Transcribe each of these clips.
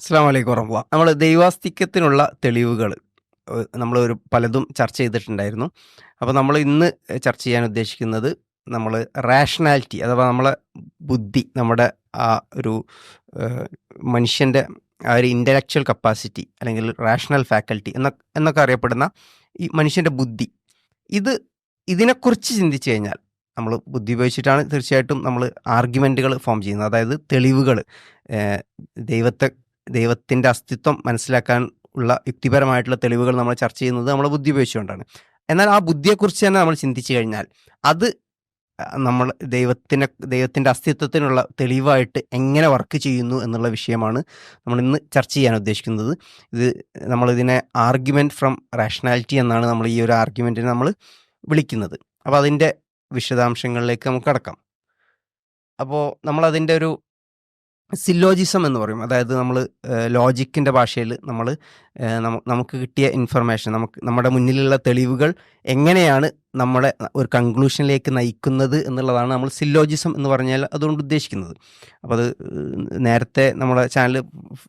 അസ്സാം വലൈക്കും വറഹ്മത്തുള്ളാഹി. നമ്മൾ ദൈവാസ്തിക്യത്തിനുള്ള തെളിവുകൾ നമ്മൾ ഒരു പലതും ചർച്ച ചെയ്തിട്ടുണ്ടായിരുന്നു. അപ്പോൾ നമ്മൾ ഇന്ന് ചർച്ച ചെയ്യാൻ ഉദ്ദേശിക്കുന്നത് നമ്മൾ റാഷണാലിറ്റി അഥവാ നമ്മളെ ബുദ്ധി നമ്മുടെ ആ ഒരു മനുഷ്യന്റെ ആ ഒരു ഇന്റലക്ച്വൽ കപ്പാസിറ്റി അല്ലെങ്കിൽ റാഷണൽ ഫാക്കൽറ്റി എന്ന എന്നൊക്കെ അറിയപ്പെടുന്ന ഈ മനുഷ്യന്റെ ബുദ്ധി ഇത് ഇതിനെക്കുറിച്ച് ചിന്തിച്ചു കഴിഞ്ഞാൽ നമ്മൾ ബുദ്ധി ഉപയോഗിച്ചിട്ടാണ് തീർച്ചയായിട്ടും നമ്മൾ ആർഗ്യുമെന്റുകൾ ഫോം ചെയ്യുന്നത് അതായത് തെളിവുകൾ ദൈവത്തെ ദൈവത്തിന്റെ അസ്തിത്വം മനസ്സിലാക്കാൻ ഉള്ള യുക്തിപരമായിട്ടുള്ള തെളിവുകൾ നമ്മൾ ചർച്ച ചെയ്യുന്നത് നമ്മളെ ബുദ്ധി ഉപയോഗിച്ചുകൊണ്ടാണ്. എന്നാൽ ആ ബുദ്ധിയെക്കുറിച്ച് തന്നെ നമ്മൾ ചിന്തിച്ചു കഴിഞ്ഞാൽ അത് നമ്മൾ ദൈവത്തിനെ ദൈവത്തിന്റെ അസ്തിത്വത്തിനുള്ള തെളിവായിട്ട് എങ്ങനെ വർക്ക് ചെയ്യുന്നു എന്നുള്ള വിഷയമാണ് നമ്മൾ ഇന്ന് ചർച്ച ചെയ്യാൻ ഉദ്ദേശിക്കുന്നത്. ഇത് നമ്മളിതിനെ ആർഗ്യുമെന്റ് ഫ്രം റാഷണാലിറ്റി എന്നാണ് നമ്മൾ ഈ ഒരു ആർഗ്യുമെന്റിനെ നമ്മൾ വിളിക്കുന്നത്. അപ്പോൾ അതിന്റെ വിശദാംശങ്ങളിലേക്ക് നമുക്ക് കടക്കാം. അപ്പോൾ നമ്മളതിന്റെ ഒരു സില്ലോജിസം എന്ന് പറയും. അതായത് നമ്മൾ ലോജിക്കിന്റെ ഭാഷയിൽ നമ്മൾ നമുക്ക് കിട്ടിയ ഇൻഫർമേഷൻ നമുക്ക് നമ്മുടെ മുന്നിലുള്ള തെളിവുകൾ എങ്ങനെയാണ് നമ്മളെ ഒരു കൺക്ലൂഷനിലേക്ക് നയിക്കുന്നത് എന്നുള്ളതാണ് നമ്മൾ സില്ലോജിസം എന്ന് പറഞ്ഞാൽ അതുകൊണ്ട് ഉദ്ദേശിക്കുന്നത്. അപ്പോൾ അത് നേരത്തെ നമ്മുടെ ചാനൽ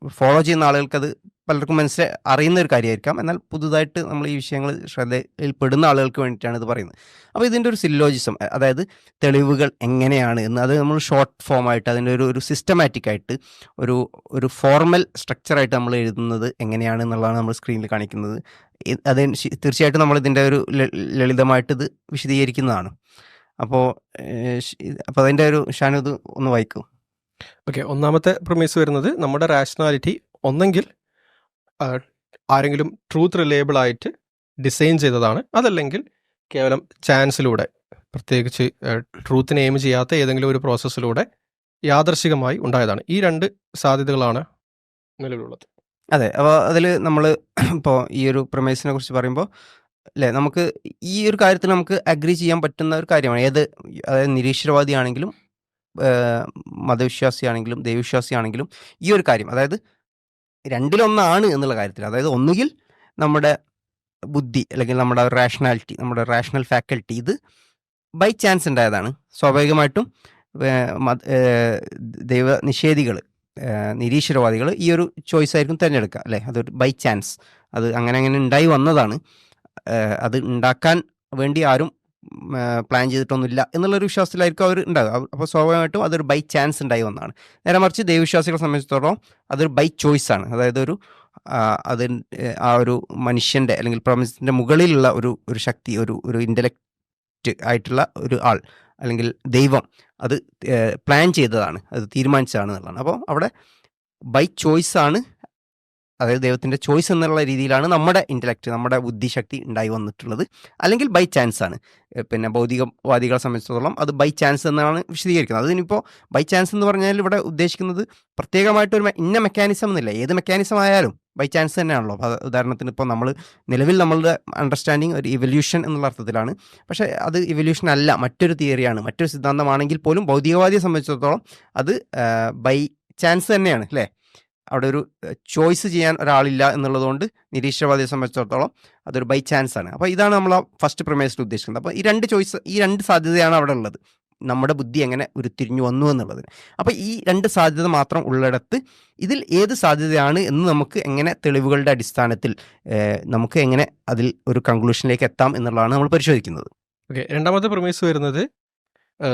ഫോളോ ചെയ്യുന്ന ആളുകൾക്ക് അത് പലർക്കും മനസ്സിൽ അറിയുന്ന ഒരു കാര്യമായിരിക്കാം. എന്നാൽ പുതുതായിട്ട് നമ്മൾ ഈ വിഷയങ്ങൾ ശ്രദ്ധയിൽപ്പെടുന്ന ആളുകൾക്ക് വേണ്ടിയിട്ടാണ് ഇത് പറയുന്നത്. അപ്പോൾ ഇതിന്റെ ഒരു സില്ലോജിസം അതായത് തെളിവുകൾ എങ്ങനെയാണ് എന്ന് അത് നമ്മൾ ഷോർട്ട് ഫോം ആയിട്ട് അതിന്റെ ഒരു ഒരു സിസ്റ്റമാറ്റിക് ആയിട്ട് ഒരു ഒരു ഫോർമൽ സ്ട്രക്ചറായിട്ട് നമ്മൾ എഴുതുന്നത് എങ്ങനെയാണ് എന്നുള്ളതാണ് നമ്മൾ സ്ക്രീനിൽ കാണിക്കുന്നത്. അത് തീർച്ചയായിട്ടും നമ്മൾ ഇതിന്റെ ഒരു ലളിതമായിട്ട് ഇത് വിശദീകരിക്കുന്നതാണ്. അപ്പോൾ അപ്പോൾ അതിന്റെ ഒരു ഷാനു ഒന്ന് വായിക്കൂ. ഓക്കെ ഒന്നാമത്തെ പ്രൊമീസ് വരുന്നത് നമ്മുടെ റാഷണാലിറ്റി ഒന്നെങ്കിൽ ആരെങ്കിലും ട്രൂത്ത് റിലയബിൾ ആയിട്ട് ഡിസൈൻ ചെയ്തതാണ്. അതല്ലെങ്കിൽ കേവലം ചാൻസിലൂടെ പ്രത്യേകിച്ച് ട്രൂത്തിനെ എയിം ചെയ്യാത്ത ഏതെങ്കിലും ഒരു പ്രോസസ്സിലൂടെ യാദർശികമായി ഉണ്ടായതാണ്. ഈ രണ്ട് സാധ്യതകളാണ് നിലവിലുള്ളത്. അതെ അപ്പോൾ അതിൽ നമ്മൾ ഇപ്പോൾ ഈ ഒരു പ്രമേസിനെ കുറിച്ച് പറയുമ്പോൾ അല്ലേ നമുക്ക് ഈ ഒരു കാര്യത്തിൽ നമുക്ക് അഗ്രി ചെയ്യാൻ പറ്റുന്ന ഒരു കാര്യമാണ്. ഏത് അതായത് നിരീശ്വരവാദിയാണെങ്കിലും മതവിശ്വാസിയാണെങ്കിലും ദൈവവിശ്വാസിയാണെങ്കിലും ഈ ഒരു കാര്യം. അതായത് രണ്ടിലൊന്നാണ് എന്നുള്ള കാര്യത്തിൽ. അതായത് ഒന്നുകിൽ നമ്മുടെ ബുദ്ധി അല്ലെങ്കിൽ നമ്മുടെ റാഷണാലിറ്റി നമ്മുടെ റാഷണൽ ഫാക്കൽറ്റി ഇത് ബൈ ചാൻസ് ഉണ്ടായതാണ് സ്വാഭാവികമായിട്ടും ദൈവ നിഷേധികൾ നിരീശ്വരവാദികൾ ഈ ഒരു ചോയ്സ് ആയിരിക്കും തിരഞ്ഞെടുക്കുക അല്ലേ? അതൊരു ബൈ ചാൻസ് അത് അങ്ങനെ അങ്ങനെ ഉണ്ടായി വന്നതാണ്. അത് ഉണ്ടാക്കാൻ വേണ്ടി ആരും പ്ലാൻ ചെയ്തിട്ടൊന്നുമില്ല എന്നുള്ളൊരു വിശ്വാസത്തിലായിരിക്കും അവർ ഉണ്ടാകുക അപ്പോൾ സ്വാഭാവികമായിട്ടും അതൊരു ബൈ ചാൻസ് ഉണ്ടായി വന്നതാണ്. നേരെ മറിച്ച് ദൈവവിശ്വാസികളെ സംബന്ധിച്ചിടത്തോളം അതൊരു ബൈ ചോയ്സ് ആണ്. അതായത് ഒരു അത് ആ ഒരു മനുഷ്യന്റെ അല്ലെങ്കിൽ പ്രപഞ്ചത്തിന്റെ മുകളിലുള്ള ഒരു ഒരു ശക്തി ഒരു ഒരു ഇന്റലക്റ്റ് ആയിട്ടുള്ള ഒരു ആൾ അല്ലെങ്കിൽ ദൈവം അത് പ്ലാൻ ചെയ്തതാണ്. അത് തീരുമാനിച്ചതാണ് എന്നുള്ളതാണ്. അപ്പോൾ അവിടെ ബൈ ചോയ്സ് ആണ് അതായത് ദൈവത്തിന്റെ ചോയ്സ് എന്നുള്ള രീതിയിലാണ് നമ്മുടെ ഇന്റലക്റ്റ് നമ്മുടെ ബുദ്ധിശക്തി ഉണ്ടായി വന്നിട്ടുള്ളത്. അല്ലെങ്കിൽ ബൈ ചാൻസ് ആണ്. പിന്നെ ഭൗതികവാദികളെ സംബന്ധിച്ചിടത്തോളം അത് ബൈ ചാൻസ് എന്നാണ് വിശദീകരിക്കുന്നത്. അതിനിപ്പോൾ ബൈ ചാൻസ് എന്ന് പറഞ്ഞാൽ ഇവിടെ ഉദ്ദേശിക്കുന്നത് പ്രത്യേകമായിട്ടൊരു ഒരു ഇന്ന മെക്കാനിസം എന്നില്ല. ഏത് മെക്കാനിസം ആയാലും ബൈ ചാൻസ് തന്നെയാണല്ലോ. അപ്പോൾ ഉദാഹരണത്തിന് ഇപ്പോൾ നമ്മൾ നിലവിൽ നമ്മളുടെ അണ്ടർസ്റ്റാൻഡിങ് ഒരു ഇവല്യൂഷൻ എന്നുള്ള അർത്ഥത്തിലാണ്. പക്ഷേ അത് ഇവല്യൂഷൻ അല്ല. മറ്റൊരു തിയറിയാണ് മറ്റൊരു സിദ്ധാന്തമാണെങ്കിൽ പോലും ഭൗതികവാദിയെ സംബന്ധിച്ചിടത്തോളം അത് ബൈ ചാൻസ് തന്നെയാണ്. അല്ലേ? അവിടെ ഒരു ചോയ്സ് ചെയ്യാൻ ഒരാളില്ല എന്നുള്ളതുകൊണ്ട് നിരീക്ഷണവാദിയെ സംബന്ധിച്ചിടത്തോളം അതൊരു ബൈ ചാൻസ് ആണ്. അപ്പോൾ ഇതാണ് നമ്മൾ ഫസ്റ്റ് പ്രമേസിൽ ഉദ്ദേശിക്കുന്നത്. അപ്പോൾ ഈ രണ്ട് ചോയ്സ് ഈ രണ്ട് സാധ്യതയാണ് അവിടെ ഉള്ളത്. നമ്മുടെ ബുദ്ധി എങ്ങനെ ഉരുത്തിരിഞ്ഞു വന്നു എന്നുള്ളതിന്. അപ്പോൾ ഈ രണ്ട് സാധ്യത മാത്രം ഉള്ളിടത്ത് ഇതിൽ ഏത് സാധ്യതയാണ് എന്ന് നമുക്ക് എങ്ങനെ തെളിവുകളുടെ അടിസ്ഥാനത്തിൽ നമുക്ക് എങ്ങനെ അതിൽ ഒരു കൺക്ലൂഷനിലേക്ക് എത്താം എന്നുള്ളതാണ് നമ്മൾ പരിശോധിക്കുന്നത്. ഓക്കെ രണ്ടാമത്തെ പ്രമേസ് വരുന്നത്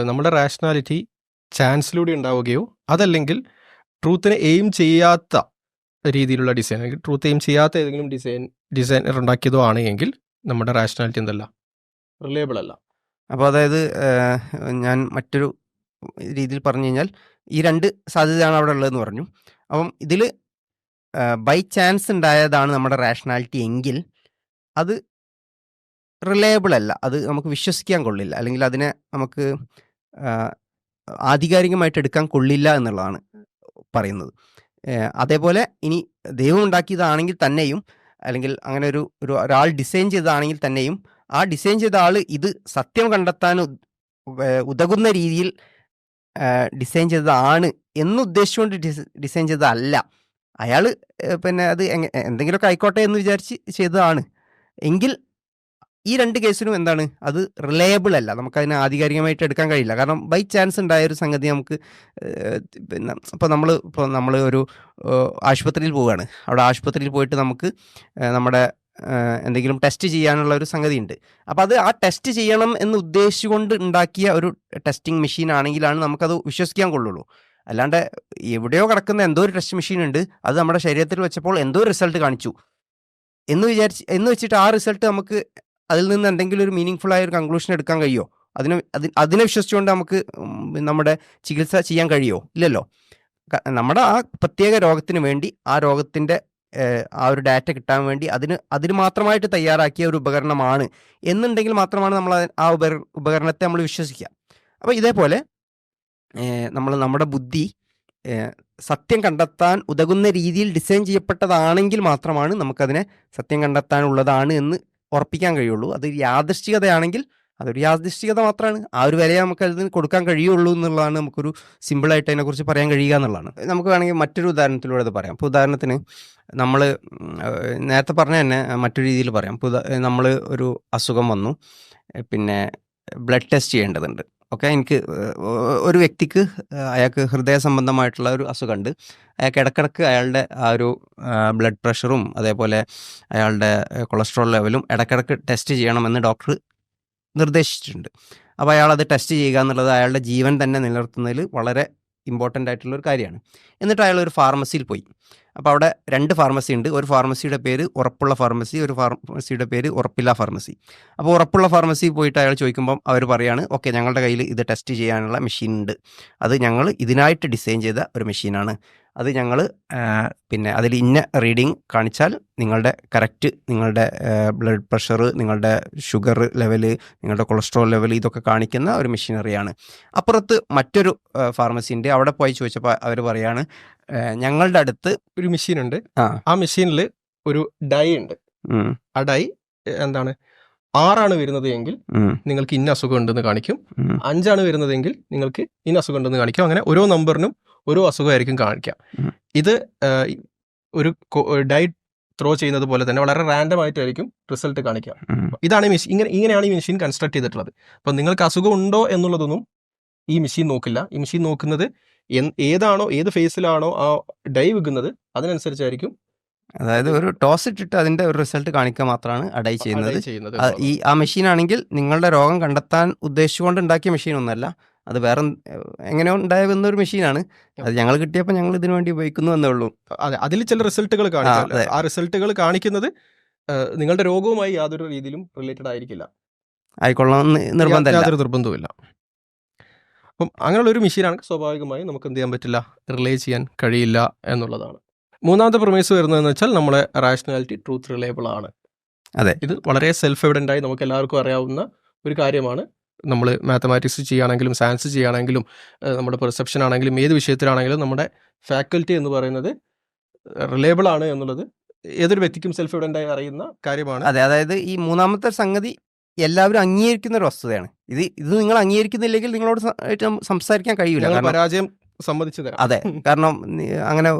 നമ്മുടെ റാഷണാലിറ്റി ചാൻസിലൂടെ ഉണ്ടാവുകയോ അതല്ലെങ്കിൽ ട്രൂത്തിനെ എയിം ചെയ്യാത്ത രീതിയിലുള്ള ഡിസൈൻ ട്രൂത്ത് എയിം ചെയ്യാത്ത ഏതെങ്കിലും ഡിസൈൻ ഡിസൈനർ ഉണ്ടാക്കിയതോ ആണെങ്കിൽ നമ്മുടെ റാഷണാലിറ്റി എന്തല്ല? റിലയബിൾ അല്ല. അപ്പോൾ അതായത് ഞാൻ മറ്റൊരു രീതിയിൽ പറഞ്ഞു കഴിഞ്ഞാൽ ഈ രണ്ട് സാധ്യതയാണ് അവിടെ ഉള്ളതെന്ന് പറഞ്ഞു. അപ്പം ഇതിൽ ബൈ ചാൻസ് ഉണ്ടായതാണ് നമ്മുടെ റാഷണാലിറ്റി എങ്കിൽ അത് റിലയബിൾ അല്ല. അത് നമുക്ക് വിശ്വസിക്കാൻ കൊള്ളില്ല. അല്ലെങ്കിൽ അതിനെ നമുക്ക് ആധികാരികമായിട്ട് എടുക്കാൻ കൊള്ളില്ല എന്നുള്ളതാണ് പറയുന്നത്. അതേപോലെ ഇനി ദൈവം ഉണ്ടാക്കിയതാണെങ്കിൽ തന്നെയും അല്ലെങ്കിൽ അങ്ങനെ ഒരു ഒരു ഒരാൾ ഡിസൈൻ ചെയ്തതാണെങ്കിൽ തന്നെയും ആ ഡിസൈൻ ചെയ്ത ആൾ ഇത് സത്യം കണ്ടെത്താൻ ഉതകുന്ന രീതിയിൽ ഡിസൈൻ ചെയ്തതാണ് എന്നുദ്ദേശിച്ചുകൊണ്ട് ഡിസ്- ഡിസൈൻ ചെയ്തതല്ല. അയാൾ പിന്നെ അത് എന്തെങ്കിലുമൊക്കെ ആയിക്കോട്ടെ എന്ന് വിചാരിച്ച് ചെയ്തതാണ്. എങ്കിൽ ഈ രണ്ട് കേസിനും എന്താണ്? അത് റിലയബിൾ അല്ല. നമുക്കതിനെ ആധികാരികമായിട്ട് എടുക്കാൻ കഴിയില്ല. കാരണം ബൈ ചാൻസ് ഉണ്ടായ ഒരു സംഗതി നമുക്ക് പിന്നെ ഇപ്പോൾ നമ്മൾ ഇപ്പോൾ നമ്മൾ ഒരു ആശുപത്രിയിൽ പോവുകയാണ്. അവിടെ ആശുപത്രിയിൽ പോയിട്ട് നമുക്ക് നമ്മുടെ എന്തെങ്കിലും ടെസ്റ്റ് ചെയ്യാനുള്ള ഒരു സംഗതി ഉണ്ട്. അപ്പോൾ അത് ആ ടെസ്റ്റ് ചെയ്യണം എന്ന് ഉദ്ദേശിച്ചുകൊണ്ട് ഉണ്ടാക്കിയ ഒരു ടെസ്റ്റിംഗ് മെഷീൻ ആണെങ്കിലാണ് നമുക്കത് വിശ്വസിക്കാൻ കൊള്ളുള്ളൂ. അല്ലാണ്ട് എവിടെയോ കിടക്കുന്ന എന്തോ ഒരു ടെസ്റ്റ് മെഷീൻ ഉണ്ട്. അത് നമ്മുടെ ശരീരത്തിൽ വെച്ചപ്പോൾ എന്തോ റിസൾട്ട് കാണിച്ചു. എന്ന് വിചാരിച്ച് എന്ന് വെച്ചിട്ട് ആ റിസൾട്ട് നമുക്ക് അതിൽ നിന്ന് എന്തെങ്കിലും ഒരു മീനിങ് ഫുൾ ആയ ഒരു കൺക്ലൂഷൻ എടുക്കാൻ കഴിയുമോ അതിനെ അതിന് വിശ്വസിച്ചുകൊണ്ട് നമുക്ക് നമ്മുടെ ചികിത്സ ചെയ്യാൻ കഴിയുമോ ഇല്ലല്ലോ. നമ്മുടെ ആ പ്രത്യേക രോഗത്തിന് വേണ്ടി ആ രോഗത്തിന്റെ ആ ഒരു ഡാറ്റ കിട്ടാൻ വേണ്ടി അതിന് അതിന് മാത്രമായിട്ട് തയ്യാറാക്കിയ ഒരു ഉപകരണമാണ്. എന്നുണ്ടെങ്കിൽ മാത്രമാണ് നമ്മൾ ആ ഉപ ഉപകരണത്തെ നമ്മൾ വിശ്വസിക്കുക. അപ്പോൾ ഇതേപോലെ നമ്മൾ നമ്മുടെ ബുദ്ധി സത്യം കണ്ടെത്താൻ ഉതകുന്ന രീതിയിൽ ഡിസൈൻ ചെയ്യപ്പെട്ടതാണെങ്കിൽ മാത്രമാണ് നമുക്കതിനെ സത്യം കണ്ടെത്താനുള്ളതാണ് എന്ന് ഉറപ്പിക്കാൻ കഴിയുള്ളൂ. അത് യാദൃശ്ചികതയാണെങ്കിൽ അതൊരു യാദൃശ്ചികത മാത്രമാണ്. ആ ഒരു വിലയെ നമുക്ക് അതിന് കൊടുക്കാൻ കഴിയുള്ളൂ എന്നുള്ളതാണ് നമുക്കൊരു സിമ്പിളായിട്ട് അതിനെക്കുറിച്ച് പറയാൻ കഴിയുക എന്നുള്ളതാണ്. നമുക്ക് വേണമെങ്കിൽ മറ്റൊരു ഉദാഹരണത്തിലൂടെ അത് പറയാം. ഇപ്പോൾ ഉദാഹരണത്തിന് നമ്മൾ നേരത്തെ പറഞ്ഞ തന്നെ മറ്റൊരു രീതിയിൽ പറയാം. ഇപ്പോൾ നമ്മൾ ഒരു അസുഖം വന്നു. പിന്നെ ബ്ലഡ് ടെസ്റ്റ് ചെയ്യേണ്ടതുണ്ട്. ഓക്കെ എനിക്ക് ഒരു വ്യക്തിക്ക് അയാൾക്ക് ഹൃദയ സംബന്ധമായിട്ടുള്ള ഒരു അസുഖമുണ്ട് അയാൾക്ക് ഇടക്കിടക്ക് അയാളുടെ ആ ഒരു ബ്ലഡ് പ്രഷറും അതേപോലെ അയാളുടെ കൊളസ്ട്രോൾ ലെവലും ഇടക്കിടക്ക് ടെസ്റ്റ് ചെയ്യണമെന്ന് ഡോക്ടർ നിർദ്ദേശിച്ചിട്ടുണ്ട്. അപ്പോൾ അയാൾ അത് ടെസ്റ്റ് ചെയ്യുക എന്നുള്ളത് അയാളുടെ ജീവൻ തന്നെ നിലനിർത്തുന്നതിൽ വളരെ ഇമ്പോർട്ടന്റ് ആയിട്ടുള്ള ഒരു കാര്യമാണ്. എന്നിട്ട് അയാൾ ഒരു ഫാർമസിയിൽ പോയി. അപ്പോൾ അവിടെ രണ്ട് ഫാർമസി ഉണ്ട്. ഒരു ഫാർമസിയുടെ പേര് ഉറപ്പുള്ള ഫാർമസി ഒരു ഫാർമസിയുടെ പേര് ഉറപ്പില്ല ഫാർമസി അപ്പോൾ ഉറപ്പുള്ള ഫാർമസി പോയിട്ട് അയാൾ ചോദിക്കുമ്പം അവർ പറയാണ് ഓക്കെ ഞങ്ങളുടെ കയ്യിൽ ഇത് ടെസ്റ്റ് ചെയ്യാനുള്ള മെഷീൻ ഉണ്ട്. അത് ഞങ്ങൾ ഇതിനായിട്ട് ഡിസൈൻ ചെയ്ത ഒരു മെഷീനാണ് അത് ഞങ്ങൾ പിന്നെ അതിൽ ഇന്ന റീഡിങ് കാണിച്ചാൽ നിങ്ങളുടെ കറക്റ്റ് നിങ്ങളുടെ ബ്ലഡ് പ്രഷർ നിങ്ങളുടെ ഷുഗർ ലെവൽ നിങ്ങളുടെ കൊളസ്ട്രോൾ ലെവൽ ഇതൊക്കെ കാണിക്കുന്ന ഒരു മെഷീനറിയാണ്. അപ്പുറത്ത് മറ്റൊരു ഫാർമസിന്റെ അവിടെ പോയി ചോദിച്ചപ്പോൾ അവർ പറയാണ് ഞങ്ങളുടെ അടുത്ത് ഒരു മെഷീൻ ഉണ്ട് ആ. മെഷീനിൽ ഒരു ഡൈ ഉണ്ട്. ആ ഡൈ എന്താണ് ആറാണ് വരുന്നത് എങ്കിൽ നിങ്ങൾക്ക് ഇന്ന അസുഖം ഉണ്ടെന്ന് കാണിക്കും. അഞ്ചാണ് വരുന്നതെങ്കിൽ നിങ്ങൾക്ക് ഇന്ന അസുഖം ഉണ്ടെന്ന് കാണിക്കും. അങ്ങനെ ഓരോ നമ്പറിനും ഓരോ അസുഖമായിരിക്കും കാണിക്കാം ഇത് ഒരു ഡയറ്റ് ത്രോ ചെയ്യുന്നത് പോലെ തന്നെ വളരെ റാൻഡം ആയിട്ടായിരിക്കും റിസൾട്ട് കാണിക്കുക. ഇതാണ് ഈ മെഷീൻ ഇങ്ങനെ ഇങ്ങനെയാണ് ഈ മെഷീൻ കൺസ്ട്രക്ട് ചെയ്തിട്ടുള്ളത്. അപ്പം നിങ്ങൾക്ക് അസുഖം ഉണ്ടോ എന്നുള്ളതൊന്നും ഈ മെഷീൻ നോക്കില്ല. ഈ മെഷീൻ നോക്കുന്നത് ഏതാണോ ഏത് ഫേസിലാണോ ആ ഡൈ വെക്കുന്നത് അതിനനുസരിച്ചായിരിക്കും അതായത് ഒരു ടോസ് ഇട്ടിട്ട് അതിന്റെ ഒരു റിസൾട്ട് കാണിക്കുക മാത്രമാണ് അഡൈ ചെയ്യുന്നത്. ഈ ആ മെഷീൻ ആണെങ്കിൽ നിങ്ങളുടെ രോഗം കണ്ടെത്താൻ ഉദ്ദേശിച്ചുകൊണ്ട് ഉണ്ടാക്കിയ മെഷീൻ ഒന്നല്ല അത് വേറെ എങ്ങനെ എങ്ങനെയോ ഉണ്ടായ വന്നൊരു മെഷീനാണ്. അത് ഞങ്ങൾ കിട്ടിയപ്പോൾ ഞങ്ങൾ ഇതിനു വേണ്ടി ഉപയോഗിക്കുന്നു എന്നേ ഉള്ളൂ. അതെ അതിൽ ചില റിസൾട്ടുകൾ കാണിക്കും ആ റിസൾട്ടുകൾ കാണിക്കുന്നത് നിങ്ങളുടെ രോഗവുമായി യാതൊരു രീതിയിലും റിലേറ്റഡ് ആയിരിക്കില്ല. ആയിക്കൊള്ളാം നിർബന്ധമില്ല. യാതൊരു നിർബന്ധവുമില്ല. അപ്പം അങ്ങനെയുള്ള ഒരു മെഷീനാണ് സ്വാഭാവികമായി നമുക്ക് എന്ത് ചെയ്യാൻ പറ്റില്ല റിലേ ചെയ്യാൻ കഴിയില്ല എന്നുള്ളതാണ്. മൂന്നാമത്തെ പ്രൊമേസ് വരുന്നതെന്ന് വെച്ചാൽ നമ്മളെ റാഷണാലിറ്റി ട്രൂത്ത് റിലേബിൾ ആണ്. അതെ. ഇത് വളരെ സെൽഫ് എവിഡന്റ് ആയി നമുക്ക് എല്ലാവർക്കും അറിയാവുന്ന ഒരു കാര്യമാണ്. നമ്മൾ മാത്തമാറ്റിക്സ് ചെയ്യുകയാണെങ്കിലും സയൻസ് ചെയ്യുകയാണെങ്കിലും നമ്മുടെ പെർസെപ്ഷൻ ആണെങ്കിലും ഏത് വിഷയത്തിലാണെങ്കിലും നമ്മുടെ ഫാക്കൽറ്റി എന്ന് പറയുന്നത് റിലേബിൾ ആണ് എന്നുള്ളത് ഏതൊരു വ്യക്തിക്കും സെൽഫ് എവിഡന്റ് ആയി അറിയുന്ന കാര്യമാണ്. അതെ അതായത് ഈ മൂന്നാമത്തെ സംഗതി എല്ലാവരും അംഗീകരിക്കുന്ന ഒരു വസ്തുതയാണ്. ഇത് ഇത് നിങ്ങൾ അംഗീകരിക്കുന്നില്ലെങ്കിൽ നിങ്ങളോട് സംസാരിക്കാൻ കഴിയില്ല പരാജയം സമ്മതിച്ചു തരാം അതെ കാരണം അങ്ങനെ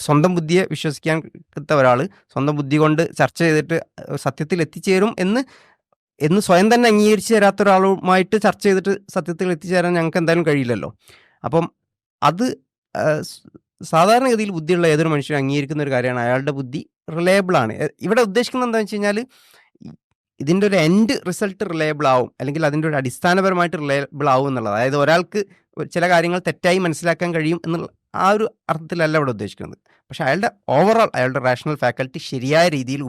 സ്വന്തം ബുദ്ധിയെ വിശ്വസിക്കാൻ കിട്ടാത്ത ഒരാൾ സ്വന്തം ബുദ്ധി കൊണ്ട് ചർച്ച ചെയ്തിട്ട് സത്യത്തിൽ എത്തിച്ചേരും എന്ന് എന്ന് സ്വയം തന്നെ അംഗീകരിച്ച് തരാത്ത ഒരാളുമായിട്ട് ചർച്ച ചെയ്തിട്ട് സത്യത്തിൽ എത്തിച്ചേരാൻ ഞങ്ങൾക്ക് എന്തായാലും കഴിയില്ലല്ലോ. അപ്പം അത് സാധാരണഗതിയിൽ ബുദ്ധിയുള്ള ഏതൊരു മനുഷ്യനും അംഗീകരിക്കുന്ന ഒരു കാര്യമാണ്. അയാളുടെ ബുദ്ധി റിലയബിൾ ആണ്. ഇവിടെ ഉദ്ദേശിക്കുന്നത് എന്താണെന്ന് വെച്ച് കഴിഞ്ഞാൽ ഇതിന്റെ ഒരു എൻഡ് റിസൾട്ട് റിലയബിൾ ആവും. അല്ലെങ്കിൽ അതിന്റെ ഒരു അടിസ്ഥാനപരമായിട്ട് റിലയബിൾ ആവും എന്നുള്ളത്. അതായത് ഒരാൾക്ക് ചില കാര്യങ്ങൾ തെറ്റായി മനസ്സിലാക്കാൻ കഴിയും എന്നുള്ള ആ ഒരു അർത്ഥത്തിലല്ല ഇവിടെ ഉദ്ദേശിക്കുന്നത്. പക്ഷേ അയാളുടെ ഓവറോൾ അയാളുടെ റാഷണൽ ഫാക്കൽറ്റി ശരിയായ രീതിയിൽ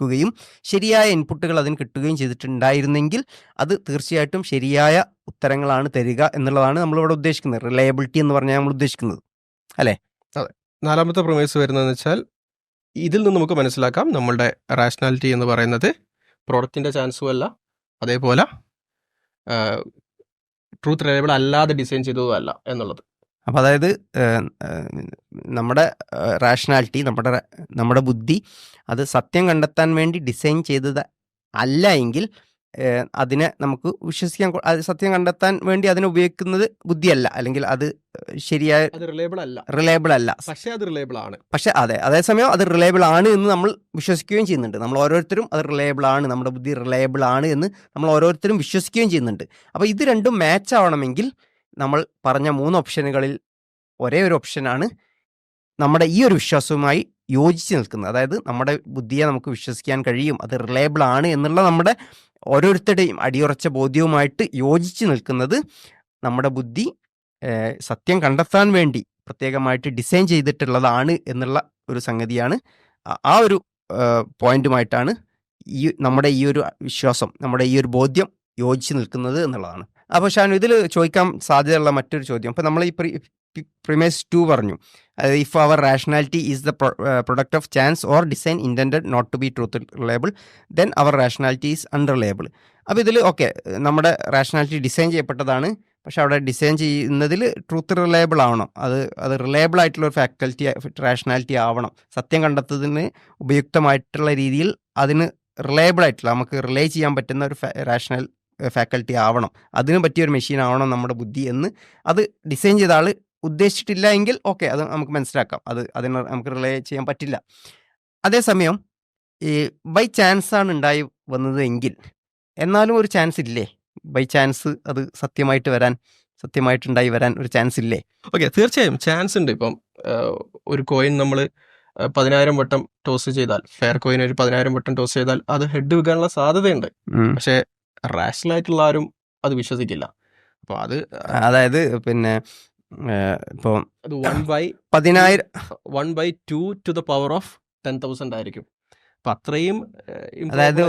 ഉപയോഗിക്കുകയും ശരിയായ ഇൻപുട്ടുകൾ അതിന് കിട്ടുകയും ചെയ്തിട്ടുണ്ടായിരുന്നെങ്കിൽ അത് തീർച്ചയായിട്ടും ശരിയായ ഉത്തരങ്ങളാണ് തരിക എന്നുള്ളതാണ് നമ്മളിവിടെ ഉദ്ദേശിക്കുന്നത്. റിലയബിലിറ്റി എന്ന് പറഞ്ഞാൽ നമ്മൾ ഉദ്ദേശിക്കുന്നത്. അല്ലേ? അതെ. നാലാമത്തെ പ്രൊമേസ് വരുന്നതെന്ന് വെച്ചാൽ ഇതിൽ നിന്ന് നമുക്ക് മനസ്സിലാക്കാം നമ്മളുടെ റാഷണാലിറ്റി എന്ന് പറയുന്നത് പ്രോഡക്റ്റിന്റെ ചാൻസും അല്ല അതേപോലെ ട്രൂത്ത് റിലയബിൾ അല്ലാതെ ഡിസൈൻ ചെയ്തതും അല്ല എന്നുള്ളത്. അപ്പോൾ അതായത് നമ്മുടെ റാഷണാലിറ്റി നമ്മുടെ നമ്മുടെ ബുദ്ധി അത് സത്യം കണ്ടെത്താൻ വേണ്ടി ഡിസൈൻ ചെയ്തത് അല്ല എങ്കിൽ അതിനെ നമുക്ക് വിശ്വസിക്കാൻ സത്യം കണ്ടെത്താൻ വേണ്ടി അതിനെ ഉപയോഗിക്കുന്നത് ബുദ്ധിയല്ല. അല്ലെങ്കിൽ അത് ശരിയായ റിലയബിൾ അല്ല. റിലയബിൾ അല്ല. പക്ഷേ അത് റിലയബിൾ ആണ്. പക്ഷെ അതെ. അതേസമയം അത് റിലയബിൾ ആണ് എന്ന് നമ്മൾ വിശ്വസിക്കുകയും ചെയ്യുന്നുണ്ട്. നമ്മൾ ഓരോരുത്തരും അത് റിലയബിൾ ആണ് നമ്മുടെ ബുദ്ധി റിലയബിൾ ആണ് എന്ന് നമ്മൾ ഓരോരുത്തരും വിശ്വസിക്കുകയും ചെയ്യുന്നുണ്ട്. അപ്പോൾ ഇത് രണ്ടും മാച്ച് ആവണമെങ്കിൽ നമ്മൾ പറഞ്ഞ മൂന്ന് ഓപ്ഷനുകളിൽ ഒരേ ഒരു ഓപ്ഷനാണ് നമ്മുടെ ഈ ഒരു വിശ്വാസവുമായി യോജിച്ച് നിൽക്കുന്നത്. അതായത് നമ്മുടെ ബുദ്ധിയെ നമുക്ക് വിശ്വസിക്കാൻ കഴിയും അത് റിലയബിൾ ആണ് എന്നുള്ള നമ്മുടെ ഓരോരുത്തരുടെയും അടിയുറച്ച ബോധ്യവുമായിട്ട് യോജിച്ച് നിൽക്കുന്നത് നമ്മുടെ ബുദ്ധി സത്യം കണ്ടെത്താൻ വേണ്ടി പ്രത്യേകമായിട്ട് ഡിസൈൻ ചെയ്തിട്ടുള്ളതാണ് എന്നുള്ള ഒരു സംഗതിയാണ് ആ- ഒരു പോയിന്റുമായിട്ടാണ് ഈ നമ്മുടെ ഈ ഒരു വിശ്വാസം നമ്മുടെ ഈ ഒരു ബോധ്യം യോജിച്ച് നിൽക്കുന്നത് എന്നുള്ളതാണ്. അപ്പോൾ ഷാനു ഇതിൽ ചോദിക്കാൻ സാധ്യതയുള്ള മറ്റൊരു ചോദ്യം. അപ്പോൾ നമ്മൾ ഈ പ്രിമേസ് ടു പറഞ്ഞു. അതായത് if our rationality is the product of chance or design intend not to be truth reliable then our rationality is unreliable അപ്പോൾ ഇതിൽ ഓക്കെ നമ്മുടെ റാഷണാലിറ്റി ഡിസൈൻ ചെയ്യപ്പെട്ടതാണ്. പക്ഷെ അവിടെ ഡിസൈൻ ചെയ്യുന്നതിൽ ട്രൂത്ത് റിലയബിൾ ആവണം. അത് അത് റിലയബിൾ ആയിട്ടുള്ള ഒരു ഫാക്കൽറ്റി റാഷണാലിറ്റി ആവണം. സത്യം കണ്ടെത്തുന്നതിന് ഉപയുക്തമായിട്ടുള്ള രീതിയിൽ അതിന് റിലയബിൾ ആയിട്ടുള്ള നമുക്ക് റിലേ ചെയ്യാൻ പറ്റുന്ന ഒരു റാഷണൽ ഫാക്കൽറ്റി ആവണം. അതിന് പറ്റിയ ഒരു മെഷീൻ ആവണം നമ്മുടെ ബുദ്ധി എന്ന് അത് ഡിസൈൻ ചെയ്ത ആൾ ഉദ്ദേശിച്ചിട്ടില്ല എങ്കിൽ ഓക്കെ അത് നമുക്ക് മനസ്സിലാക്കാം. അത് അതിന് നമുക്ക് റിലേ ചെയ്യാൻ പറ്റില്ല. അതേസമയം ഈ ബൈ ചാൻസ് ആണ് ഉണ്ടായി വന്നത് എങ്കിൽ എന്നാലും ഒരു ചാൻസ് ഇല്ലേ? ബൈ ചാൻസ് അത് സത്യമായിട്ട് വരാൻ സത്യമായിട്ടുണ്ടായി വരാൻ ഒരു ചാൻസ് ഇല്ലേ? ഓക്കെ തീർച്ചയായും ചാൻസ് ഉണ്ട് ഇപ്പം. ഒരു കോയിൻ നമ്മൾ പതിനായിരം വട്ടം ടോസ് ചെയ്താൽ ഫെയർ കോയിൻ ഒരു പതിനായിരം വട്ടം ടോസ് ചെയ്താൽ അത് ഹെഡ് വെക്കാനുള്ള സാധ്യതയുണ്ട്. പക്ഷേ റാഷണൽ ആയിട്ടുള്ള ആരും അത് വിശ്വസിക്കില്ല. അപ്പോൾ അത് അതായത് പിന്നെ ഇപ്പോൾ അത് വൺ ബൈ പതിനായിരം one by two to the power of ten thousand ആയിരിക്കും. അപ്പൊ അത്രയും അതായത്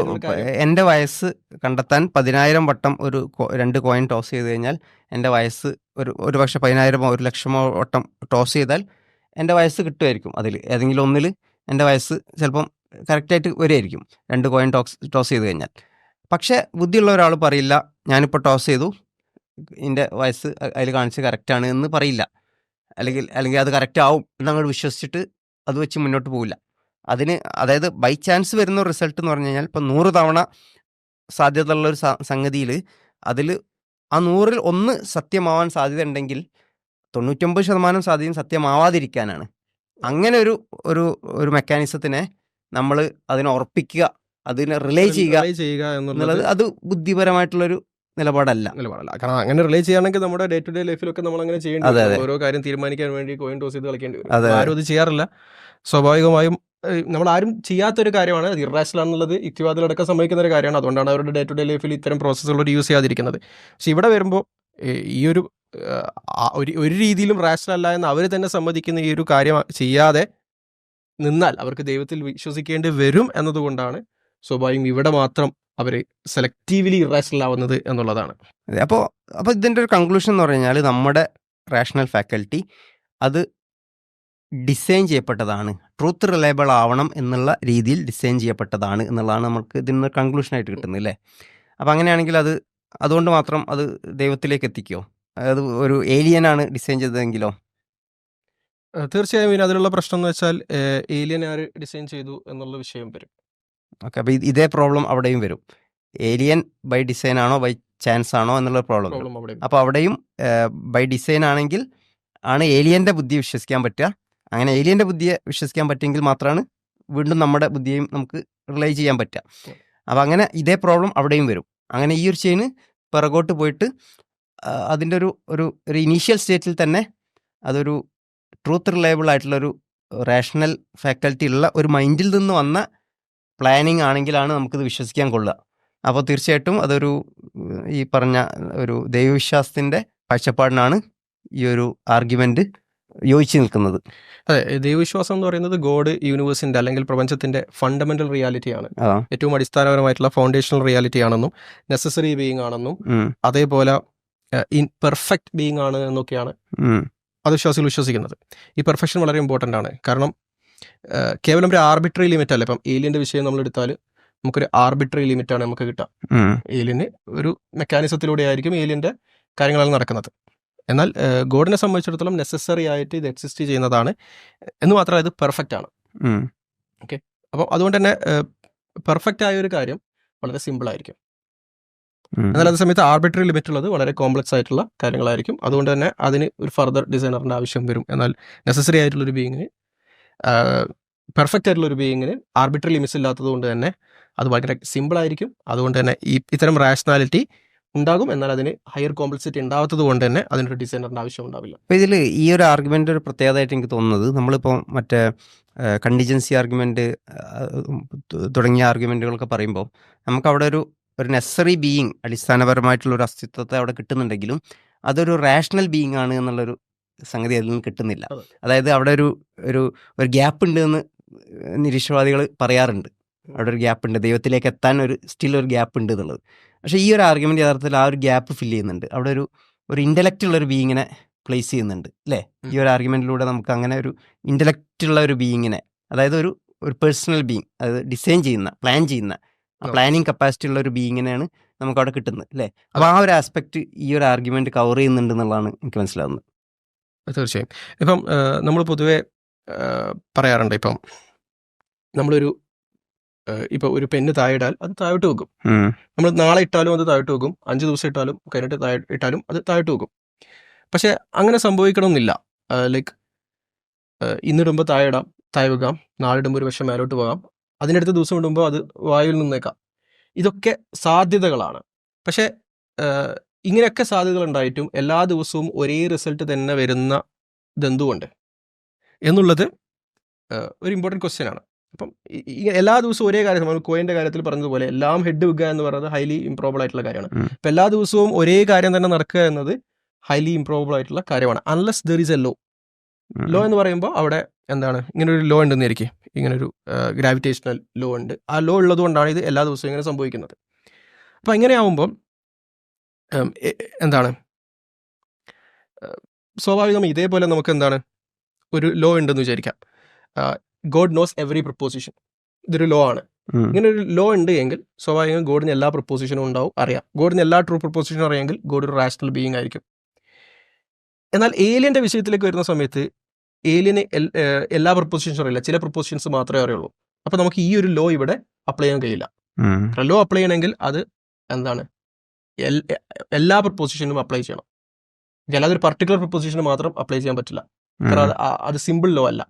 എന്റെ വയസ്സ് കണ്ടെത്താൻ പതിനായിരം വട്ടം ഒരു രണ്ട് കോയിൻ ടോസ് ചെയ്ത് കഴിഞ്ഞാൽ എന്റെ വയസ്സ് ഒരു ഒരു പക്ഷെ പതിനായിരമോ ഒരു ലക്ഷമോ വട്ടം ടോസ് ചെയ്താൽ എന്റെ വയസ്സ് കിട്ടുമായിരിക്കും അതിൽ. ഏതെങ്കിലും ഒന്നിൽ എന്റെ വയസ്സ് ചിലപ്പം കറക്റ്റായിട്ട് വരുമായിരിക്കും രണ്ട് കോയിൻ ടോക്സ് ടോസ് ചെയ്ത് കഴിഞ്ഞാൽ. പക്ഷേ ബുദ്ധിയുള്ള ഒരാൾ പറയില്ല ഞാനിപ്പോൾ ടോസ് ചെയ്തു. എന്റെ വയസ്സ് അതിൽ കാണിച്ച് കറക്റ്റാണ് എന്ന് പറയില്ല. അല്ലെങ്കിൽ അല്ലെങ്കിൽ അത് കറക്റ്റ് ആവും എന്ന് അങ്ങോട്ട് വിശ്വസിച്ചിട്ട് അത് വെച്ച് മുന്നോട്ട് പോവില്ല. അതിന് അതായത് ബൈ ചാൻസ് വരുന്ന റിസൾട്ട് എന്ന് പറഞ്ഞു കഴിഞ്ഞാൽ ഇപ്പോൾ നൂറ് തവണ സാധ്യതയുള്ള ഒരു സംഗതിയിൽ അതിൽ ആ നൂറിൽ ഒന്ന് സത്യമാവാൻ സാധ്യത ഉണ്ടെങ്കിൽ തൊണ്ണൂറ്റൊമ്പത് ശതമാനം സാധ്യതയും സത്യമാവാതിരിക്കാനാണ്. അങ്ങനെ ഒരു ഒരു ഒരു മെക്കാനിസത്തിനെ നമ്മൾ അതിനെ ഉറപ്പിക്കുക അതിനെ റിലേ ചെയ്യുക ചെയ്യുക എന്നുള്ളത് എന്നുള്ളത് അത് ബുദ്ധിപരമായിട്ടുള്ളൊരു നിലപാടല്ല. നിലപാടല്ല. കാരണം അങ്ങനെ റിലേ ചെയ്യുകയാണെങ്കിൽ നമ്മുടെ ഡേ ടു ഡേ ലൈഫിലൊക്കെ നമ്മൾ അങ്ങനെ ചെയ്യേണ്ടി അതെ, ഓരോ കാര്യം തീരുമാനിക്കാൻ വേണ്ടി കോയിൻ ടോസ് ചെയ്ത് കളിക്കേണ്ടി വരും. ആരും അത് ചെയ്യാറില്ല. സ്വാഭാവികമായും നമ്മൾ ആരും ചെയ്യാത്തൊരു കാര്യമാണ്. അത് ഇറാഷണൽ ആണെന്നുള്ളത് യുക്തിവാദികളടക്കം സംഭവിക്കുന്ന ഒരു കാര്യമാണ്. അതുകൊണ്ടാണ് അവരുടെ ഡേ ടു ഡേ ലൈഫിൽ ഇത്തരം പ്രോസസ്സുകൾ യൂസ് ചെയ്യാതിരിക്കുന്നത്. പക്ഷെ ഇവിടെ വരുമ്പോൾ ഈ ഒരു ഒരു ഒരു രീതിയിലും റാഷണൽ അല്ല എന്ന് അവർ തന്നെ സമ്മതിക്കുന്ന ഈ ഒരു കാര്യം ചെയ്യാതെ നിന്നാൽ അവർക്ക് ദൈവത്തിൽ വിശ്വസിക്കേണ്ടി വരും എന്നതുകൊണ്ടാണ് സ്വാഭാവികം ഇവിടെ മാത്രം അവർ സെലക്റ്റീവ്ലി ഇറാഷണൽ ആവുന്നത് എന്നുള്ളതാണ്. അതെ അപ്പോൾ അപ്പോൾ ഇതിന്റെ ഒരു കൺക്ലൂഷൻ എന്ന് പറഞ്ഞു കഴിഞ്ഞാൽ നമ്മുടെ റാഷണൽ ഫാക്കൽറ്റി അത് ഡിസൈൻ ചെയ്യപ്പെട്ടതാണ്. ട്രൂത്ത് റിലയബിൾ ആവണം എന്നുള്ള രീതിയിൽ ഡിസൈൻ ചെയ്യപ്പെട്ടതാണ് എന്നുള്ളതാണ് നമുക്ക് ഇതിൽ നിന്ന് കൺക്ലൂഷനായിട്ട് കിട്ടുന്നത് അല്ലേ? അപ്പോൾ അങ്ങനെയാണെങ്കിൽ അത് അതുകൊണ്ട് മാത്രം അത് ദൈവത്തിലേക്ക് എത്തിക്കുമോ അതായത് ഒരു ഏലിയനാണ് ഡിസൈൻ ചെയ്തതെങ്കിലോ? തീർച്ചയായും ഇനി അതിലുള്ള പ്രശ്നം എന്ന് വെച്ചാൽ ഏലിയൻ ആര് ഡിസൈൻ ചെയ്തു എന്നുള്ള വിഷയം വരും. ഓക്കെ അപ്പോൾ ഇതേ പ്രോബ്ലം അവിടെയും വരും. ഏലിയൻ ബൈ ഡിസൈൻ ആണോ ബൈ ചാൻസ് ആണോ എന്നുള്ള പ്രോബ്ലം അപ്പോൾ അവിടെയും ബൈ ഡിസൈൻ ആണെങ്കിൽ ആണ് ഏലിയന്റെ ബുദ്ധി വിശ്വസിക്കാൻ പറ്റുക. അങ്ങനെ ഏലിയന്റെ ബുദ്ധിയെ വിശ്വസിക്കാൻ പറ്റുമെങ്കിൽ മാത്രമാണ് വീണ്ടും നമ്മുടെ ബുദ്ധിയെയും നമുക്ക് റിലൈ ചെയ്യാൻ പറ്റുക. അപ്പോൾ അങ്ങനെ ഇതേ പ്രോബ്ലം അവിടെയും വരും. അങ്ങനെ ഈ ഒരു ചെയിന് പിറകോട്ട് പോയിട്ട് അതിന്റെ ഒരു ഒരു ഒരു ഇനീഷ്യൽ സ്റ്റേറ്റിൽ തന്നെ അതൊരു ട്രൂത്ത് റിലയബിൾ ആയിട്ടുള്ള ഒരു റേഷണൽ ഫാക്കൽറ്റി ഉള്ള ഒരു മൈൻഡിൽ നിന്ന് വന്ന പ്ലാനിങ് ആണെങ്കിലാണ് നമുക്കിത് വിശ്വസിക്കാൻ കൊള്ളുക. അപ്പോൾ തീർച്ചയായിട്ടും അതൊരു ഈ പറഞ്ഞ ഒരു ദൈവവിശ്വാസത്തിന്റെ കാഴ്ചപ്പാടിനാണ് ഈ ഒരു ആർഗ്യുമെന്റ് യോജിച്ച് നിൽക്കുന്നത്. അതെ ദൈവവിശ്വാസം എന്ന് പറയുന്നത് ഗോഡ് യൂണിവേഴ്സിന്റെ അല്ലെങ്കിൽ പ്രപഞ്ചത്തിന്റെ ഫണ്ടമെന്റൽ റിയാലിറ്റിയാണ് ഏറ്റവും അടിസ്ഥാനപരമായിട്ടുള്ള ഫൗണ്ടേഷണൽ റിയാലിറ്റി ആണെന്നും നെസസറി ബീയിങ് ആണെന്നും അതേപോലെ ഇൻ പെർഫെക്റ്റ് ബീയിങ് ആണ് എന്നൊക്കെയാണ് അത് വിശ്വാസികൾ വിശ്വസിക്കുന്നത്. ഈ പെർഫെക്ഷൻ വളരെ ഇമ്പോർട്ടന്റ് ആണ്. കാരണം കേവലം ഒരു ആർബിട്രറി ലിമിറ്റ് അല്ല? ഇപ്പം ഏലിയന്റെ വിഷയം നമ്മൾ എടുത്താൽ നമുക്കൊരു ആർബിട്രറി ആണ് നമുക്ക് കിട്ടുക. ഏലിയന് ഒരു മെക്കാനിസത്തിലൂടെ ആയിരിക്കും ഏലിയന്റെ കാര്യങ്ങളെല്ലാം നടക്കുന്നത്. എന്നാൽ ഗോഡിനെ സംബന്ധിച്ചിടത്തോളം നെസസറി ആയിട്ട് ഇത് എക്സിസ്റ്റ് ചെയ്യുന്നതാണ്. എന്ന് മാത്രമല്ല ഇത് പെർഫെക്റ്റ് ആണ്. ഓക്കെ അപ്പോൾ അതുകൊണ്ട് തന്നെ പെർഫെക്റ്റ് ആയ ഒരു കാര്യം വളരെ സിമ്പിൾ ആയിരിക്കും. എന്നാൽ അതേ സമയത്ത് ആർബിട്രറി ലിമിറ്റ് ഉള്ളത് വളരെ കോംപ്ലക്സ് ആയിട്ടുള്ള കാര്യങ്ങളായിരിക്കും. അതുകൊണ്ട് തന്നെ അതിന് ഒരു ഫർദർ ഡിസൈനറിന്റെ ആവശ്യം വരും. എന്നാൽ നെസസറി ആയിട്ടുള്ള ഒരു ബീയിങ്ങിന് പെർഫെക്റ്റ് ആയിട്ടുള്ള ഒരു ബീയിങ്ങിന് ആർബിട്രറി ലിമിറ്റ്സ് ഇല്ലാത്തത് കൊണ്ട് തന്നെ അത് ഭയങ്കര സിമ്പിൾ ആയിരിക്കും. അതുകൊണ്ട് തന്നെ ഈ ഇത്തരം റാഷണാലിറ്റി ഉണ്ടാകും. എന്നാൽ അതിന് ഹയർ കോംപ്ലക്സിറ്റി ഉണ്ടാവാത്തത് കൊണ്ട് തന്നെ അതിനൊരു ഡിസൈനറിന്റെ ആവശ്യം ഉണ്ടാവില്ല. അപ്പോൾ ഇതിൽ ഈ ഒരു ആർഗ്യുമെന്റ് ഒരു പ്രത്യേകതയായിട്ട് എനിക്ക് തോന്നുന്നത് നമ്മളിപ്പോൾ മറ്റേ കണ്ടിജൻസി ആർഗ്യുമെന്റ് തുടങ്ങിയ ആർഗ്യുമെന്റുകളൊക്കെ പറയുമ്പോൾ നമുക്ക് അവിടെ ഒരു ഒരു നെസറി ബീയിങ് അടിസ്ഥാനപരമായിട്ടുള്ള ഒരു അസ്തിത്വത്തെ അവിടെ കിട്ടുന്നുണ്ടെങ്കിലും അതൊരു റാഷണൽ ബീയിങ് ആണ് എന്നുള്ളൊരു സംഗതി അതിൽ നിന്ന് കിട്ടുന്നില്ല. അതായത് അവിടെ ഒരു ഒരു ഒരു ഗ്യാപ്പ് ഉണ്ട് എന്ന് നിരീശ്വരവാദികൾ പറയാറുണ്ട് അവിടെ ഒരു ഗ്യാപ്പ് ഉണ്ട്. ദൈവത്തിലേക്ക് എത്താൻ ഒരു സ്റ്റിൽ ഒരു ഗ്യാപ്പ് ഉണ്ട് എന്നുള്ളത്. പക്ഷേ ഈ ഒരു ആർഗ്യുമെന്റ് യഥാർത്ഥത്തിൽ ആ ഒരു ഗ്യാപ്പ് ഫില്ല് ചെയ്യുന്നുണ്ട്. അവിടെ ഒരു ഒരു ഇന്റലക്റ്റ് ഉള്ള ഒരു ബീയിങ്ങിനെ പ്ലേസ് ചെയ്യുന്നുണ്ട്. അല്ലേ? ഈ ഒരു ആർഗ്യുമെന്റിലൂടെ നമുക്ക് അങ്ങനെ ഒരു ഇന്റലക്റ്റ് ഉള്ള ഒരു ബീയിങ്ങിനെ അതായത് ഒരു ഒരു പേഴ്സണൽ ബീങ് അതായത് ഡിസൈൻ ചെയ്യുന്ന പ്ലാൻ ചെയ്യുന്ന ആ. പ്ലാനിങ് കപ്പാസിറ്റി ഉള്ള ഒരു ബീയിങ്ങിനെയാണ് നമുക്ക് അവിടെ കിട്ടുന്നത്. അല്ലേ? അപ്പോൾ ആ ഒരു ആസ്പെക്ട് ഈ ഒരു ആർഗ്യുമെന്റ് കവർ ചെയ്യുന്നുണ്ട് എന്നുള്ളതാണ് എനിക്ക് മനസ്സിലാവുന്നത്. തീർച്ചയായും. ഇപ്പം നമ്മൾ പൊതുവെ പറയാറുണ്ട് ഇപ്പം നമ്മളൊരു ഇപ്പൊ ഒരു പെണ്ണ് താഴെ ഇടാൽ അത് താഴോട്ട് വെക്കും. നമ്മൾ നാളെ ഇട്ടാലും അത് താഴോട്ട് വെക്കും. അഞ്ച് ദിവസം ഇട്ടാലും കഴിഞ്ഞിട്ട് താഴെ ഇട്ടാലും അത് താഴോട്ട് വെക്കും. പക്ഷെ അങ്ങനെ സംഭവിക്കണമെന്നില്ല ലൈക്ക് ഇന്നിടുമ്പോൾ താഴെ ഇടാം താഴെ വെക്കാം. നാളെ ഇടുമ്പോൾ ഒരു വശം മേലോട്ട് പോകാം. അതിനടുത്ത ദിവസം ഇടുമ്പോൾ അത് വായുവിൽ നിന്നേക്കാം. ഇതൊക്കെ സാധ്യതകളാണ്. പക്ഷേ ഇങ്ങനെയൊക്കെ സാധ്യതകൾ ഉണ്ടായിട്ടും എല്ലാ ദിവസവും ഒരേ റിസൾട്ട് തന്നെ വരുന്ന ഇതെന്തുകൊണ്ട്? എന്നുള്ളത് ഒരു ഇമ്പോർട്ടന്റ് ക്വസ്റ്റ്യൻ ആണ്. അപ്പം എല്ലാ ദിവസവും ഒരേ കാര്യം നമ്മൾ കോയിന്റെ കാര്യത്തിൽ പറഞ്ഞതുപോലെ എല്ലാം ഹെഡ് വിൽക്കുക എന്ന് പറയുന്നത് ഹൈലി ഇംപ്രോബിൾ ആയിട്ടുള്ള കാര്യമാണ്. അപ്പം എല്ലാ ദിവസവും ഒരേ കാര്യം തന്നെ നടക്കുക എന്നത് ഹൈലി ഇംപ്രോബിൾ ആയിട്ടുള്ള കാര്യമാണ്. Unless there is a law law എന്ന് പറയുമ്പോൾ അവിടെ എന്താണ്? ഇങ്ങനെ ഒരു ലോ ഉണ്ടെന്ന് ഇരിക്കും ഇങ്ങനെ ഒരു ഗ്രാവിറ്റേഷണൽ ലോ ഉണ്ട്. ആ ലോ ഉള്ളതുകൊണ്ടാണ് ഇത് എല്ലാ ദിവസവും ഇങ്ങനെ സംഭവിക്കുന്നത്. അപ്പം ഇങ്ങനെയാവുമ്പം എന്താണ്? സ്വാഭാവികം ഇതേപോലെ നമുക്ക് എന്താണ്? ഒരു ലോ ഉണ്ടെന്ന് വിചാരിക്കാം. ഗോഡ് നോസ് എവറി പ്രപ്പോസിഷൻ ഇതൊരു ലോ ആണ്. ഇങ്ങനെ ഒരു ലോ ഉണ്ട് എങ്കിൽ സ്വാഭാവികം ഗോഡിന് എല്ലാ പ്രപ്പോസിഷനും ഉണ്ടാവും അറിയാം. ഗോഡിന് എല്ലാ ട്രൂ പ്രപ്പോസിഷനും അറിയാമെങ്കിൽ ഗോഡ് ഒരു റാഷണൽ ബീയിങ് ആയിരിക്കും. എന്നാൽ ഏലിയന്റെ വിഷയത്തിലേക്ക് വരുന്ന സമയത്ത് ഏലിയന് എല്ലാ പ്രപ്പോസിഷൻസും അറിയില്ല. ചില പ്രപ്പോസിഷൻസ് മാത്രമേ അറിയുള്ളൂ. അപ്പോൾ നമുക്ക് ഈ ഒരു ലോ ഇവിടെ അപ്ലൈ ചെയ്യാൻ കഴിയില്ല. ലോ അപ്ലൈ ചെയ്യണമെങ്കിൽ അത് എന്താണ്? എല്ലാ പ്രപ്പോസിഷനും അപ്ലൈ ചെയ്യണം. അല്ലാതെ ഒരു പർട്ടിക്കുലർ പ്രപ്പോസിഷന് മാത്രം അപ്ലൈ ചെയ്യാൻ പറ്റില്ല. കാരണം അത് സിമ്പിൾ ലോ അല്ല.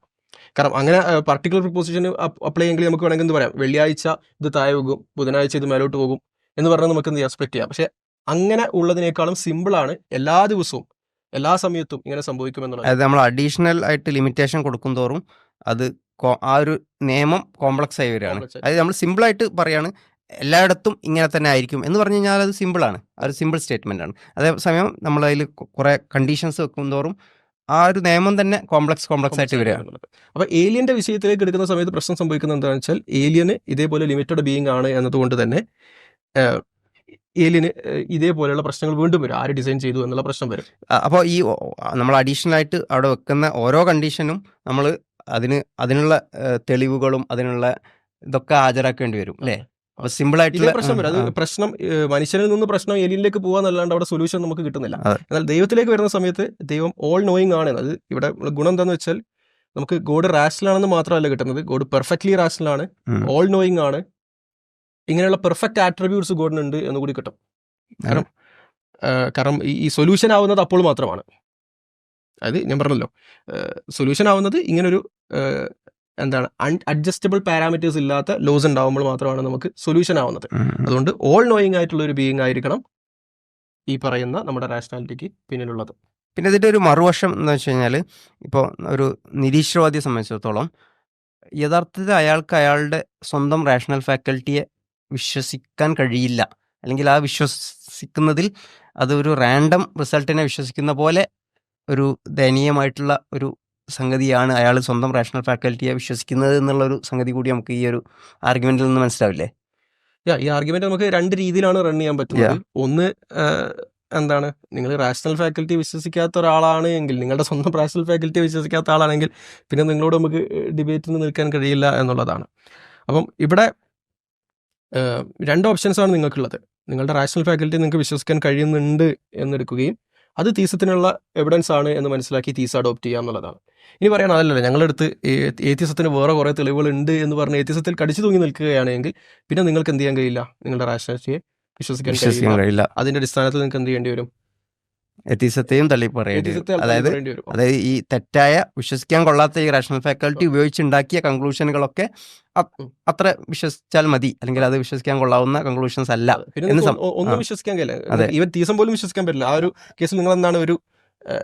കാരണം അങ്ങനെ പർട്ടിക്കുലർ പ്രപ്പോസിഷന് അപ്ലൈ ചെയ്യെങ്കിൽ നമുക്ക് വേണമെങ്കിൽ എന്ത് പറയാം? വെള്ളിയാഴ്ച ഇത് താഴെ പോകും ബുധനാഴ്ച ഇത് മേലോട്ട് പോകും എന്ന് പറഞ്ഞാൽ നമുക്ക് എന്ത് എക്സ്പെക്ട് ചെയ്യാം. പക്ഷെ അങ്ങനെ ഉള്ളതിനേക്കാളും സിമ്പിൾ ആണ് എല്ലാ ദിവസവും എല്ലാ സമയത്തും ഇങ്ങനെ സംഭവിക്കുമെന്നുള്ളത്. അതായത് നമ്മൾ അഡീഷണൽ ആയിട്ട് ലിമിറ്റേഷൻ കൊടുക്കും തോറും അത് ആ ഒരു നിയമം കോംപ്ലക്സ് ആയി വരികയാണ്. അതായത് നമ്മൾ സിമ്പിളായിട്ട് പറയാണ് എല്ലായിടത്തും ഇങ്ങനെ തന്നെ ആയിരിക്കും എന്ന് പറഞ്ഞു കഴിഞ്ഞാൽ അത് സിമ്പിളാണ് ആ ഒരു സിമ്പിൾ സ്റ്റേറ്റ്മെന്റ് ആണ്. അതേസമയം നമ്മൾ അതിൽ കുറേ കണ്ടീഷൻസ് വെക്കും തോറും ആ ഒരു നിയമം തന്നെ കോംപ്ലക്സ് കോംപ്ലക്സ് ആയിട്ട് വരികയാണ് അപ്പോൾ ഏലിയന്റെ വിഷയത്തിലേക്ക് എടുക്കുന്ന സമയത്ത് പ്രശ്നം സംഭവിക്കുന്നത് എന്താണെന്ന് വെച്ചാൽ ഏലിയന് ഇതേപോലെ ലിമിറ്റഡ് ബീയിങ് ആണ് എന്നതുകൊണ്ട് തന്നെ ഏലിയന് ഇതേപോലെയുള്ള പ്രശ്നങ്ങൾ വീണ്ടും വരും. ആര് ഡിസൈൻ ചെയ്തു എന്നുള്ള പ്രശ്നം വരും. അപ്പോൾ ഈ നമ്മൾ അഡീഷണൽ ആയിട്ട് അവിടെ വെക്കുന്ന ഓരോ കണ്ടീഷനും നമ്മൾ അതിന് അതിനുള്ള തെളിവുകളും അതിനുള്ള ഇതൊക്കെ ഹാജരാക്കേണ്ടി വരും അല്ലേ? അപ്പൊ സിമ്പിൾ ആയിട്ടുള്ള പ്രശ്നം വരും. അത് പ്രശ്നം മനുഷ്യനിൽ നിന്ന് പ്രശ്നം എലിയിലേക്ക് പോകാന്നല്ലാണ്ട് അവിടെ സൊല്യൂഷൻ നമുക്ക് കിട്ടുന്നില്ല. എന്നാൽ ദൈവത്തിലേക്ക് വരുന്ന സമയത്ത് ദൈവം ഓൾ നോയിങ് ആണ്. അത് ഇവിടെ ഗുണം എന്താണെന്ന് വെച്ചാൽ നമുക്ക് ഗോഡ് റാഷണൽ ആണെന്ന് മാത്രമല്ല കിട്ടുന്നത്. ഗോഡ് പെർഫെക്റ്റ്ലി റാഷണൽ ആണ്. ഓൾ നോയിങ് ആണ്. ഇങ്ങനെയുള്ള പെർഫെക്റ്റ് ആട്രിബ്യൂട്ട്സ് ഗോഡിനുണ്ട് എന്ന് കൂടി കിട്ടും. കാരണം കാരണം ഈ- സൊല്യൂഷൻ ആവുന്നത് അപ്പോൾ മാത്രമാണ്. അതായത് ഞാൻ പറഞ്ഞല്ലോ. സൊല്യൂഷൻ ആവുന്നത് ഇങ്ങനൊരു എന്താണ് അൺ അഡ്ജസ്റ്റബിൾ പാരാമീറ്റേഴ്സ് ഇല്ലാത്ത ലോസ് ഉണ്ടാവുമ്പോൾ മാത്രമാണ് നമുക്ക് സൊല്യൂഷൻ ആവുന്നത്. അതുകൊണ്ട് ഓൾ നോയിങ് ആയിട്ടുള്ള ഒരു ബീയിങ് ആയിരിക്കണം ഈ പറയുന്ന നമ്മുടെ റാഷണാലിറ്റിക്ക് പിന്നിലുള്ളത്. പിന്നെ ഇതിന്റെ ഒരു മറുവശം എന്ന് വെച്ച് കഴിഞ്ഞാൽ ഇപ്പോൾ ഒരു നിരീശ്വരവാദിയെ സംബന്ധിച്ചിടത്തോളം യഥാർത്ഥത്തിൽ അയാൾക്ക് അയാളുടെ സ്വന്തം റാഷണൽ ഫാക്കൽറ്റിയെ വിശ്വസിക്കാൻ കഴിയില്ല. അല്ലെങ്കിൽ ആ വിശ്വസിക്കുന്നതിൽ അതൊരു റാൻഡം റിസൾട്ടിനെ വിശ്വസിക്കുന്ന പോലെ ഒരു ദയനീയമായിട്ടുള്ള ഒരു സംഗതിയാണ് അയാൾ സ്വന്തം റാഷണൽ ഫാക്കൽറ്റിയെ വിശ്വസിക്കുന്നത് എന്നുള്ളൊരു സംഗതി കൂടി നമുക്ക് ഈ ഒരു ആർഗ്യുമെന്റിൽ നിന്ന് മനസ്സിലാവില്ലേ? യാ ഈ ആർഗ്യുമെന്റ് നമുക്ക് രണ്ട് രീതിയിലാണ് റൺ ചെയ്യാൻ പറ്റുന്നത്. ഒന്ന് എന്താണ്? നിങ്ങൾ റാഷണൽ ഫാക്കൽറ്റി വിശ്വസിക്കാത്ത ഒരാളാണ് എങ്കിൽ നിങ്ങളുടെ സ്വന്തം റാഷണൽ ഫാക്കൽറ്റി വിശ്വസിക്കാത്ത ആളാണെങ്കിൽ പിന്നെ നിങ്ങളോട് നമുക്ക് ഡിബേറ്റിന് നിൽക്കാൻ കഴിയില്ല എന്നുള്ളതാണ്. അപ്പം ഇവിടെ രണ്ട് ഓപ്ഷൻസ് ആണ് നിങ്ങൾക്കുള്ളത്. നിങ്ങളുടെ റാഷണൽ ഫാക്കൽറ്റി നിങ്ങൾക്ക് വിശ്വസിക്കാൻ കഴിയുന്നുണ്ട് എന്നെടുക്കുകയും അത് തീസത്തിനുള്ള എവിഡൻസ് ആണ് എന്ന് മനസ്സിലാക്കി തീസ അഡോപ്റ്റ് ചെയ്യുക എന്നുള്ളതാണ്. ഇനി പറയാൻ അതല്ലല്ലോ ഞങ്ങളടുത്ത് ഏത്യസത്തിന് വേറെ കുറേ തെളിവുകളുണ്ട് എന്ന് പറഞ്ഞ് ഏത്യസത്തിൽ കടിച്ചു തൂങ്ങി നിൽക്കുകയാണെങ്കിൽ പിന്നെ നിങ്ങൾക്ക് എന്ത് ചെയ്യാൻ കഴിയില്ല? നിങ്ങളുടെ റാഷണാലിറ്റിയെ വിശ്വസിക്കാൻ കഴിയില്ല. അതിന്റെ അതിന്റെ അടിസ്ഥാനത്തിൽ നിങ്ങൾക്ക് എന്ത് ചെയ്യേണ്ടി വരും? എത്തിസത്തെയും തള്ളി പറയേണ്ടി വരും. അതായത് അതായത് ഈ തെറ്റായ വിശ്വസിക്കാൻ കൊള്ളാത്ത ഈ റാഷണൽ ഫാക്കൽറ്റി ഉപയോഗിച്ചുണ്ടാക്കിയ കൺക്ലൂഷനുകളൊക്കെ അത്ര വിശ്വസിച്ചാൽ മതി. അല്ലെങ്കിൽ അത് വിശ്വസിക്കാൻ കൊള്ളാവുന്ന കൺക്ലൂഷൻസ് അല്ല ഒന്നും വിശ്വസിക്കാൻ കഴിയില്ല. ഈവൻ തീസം പോലും വിശ്വസിക്കാൻ പറ്റില്ല. ആ ഒരു കേസ് നിങ്ങൾ എന്താണ് ഒരു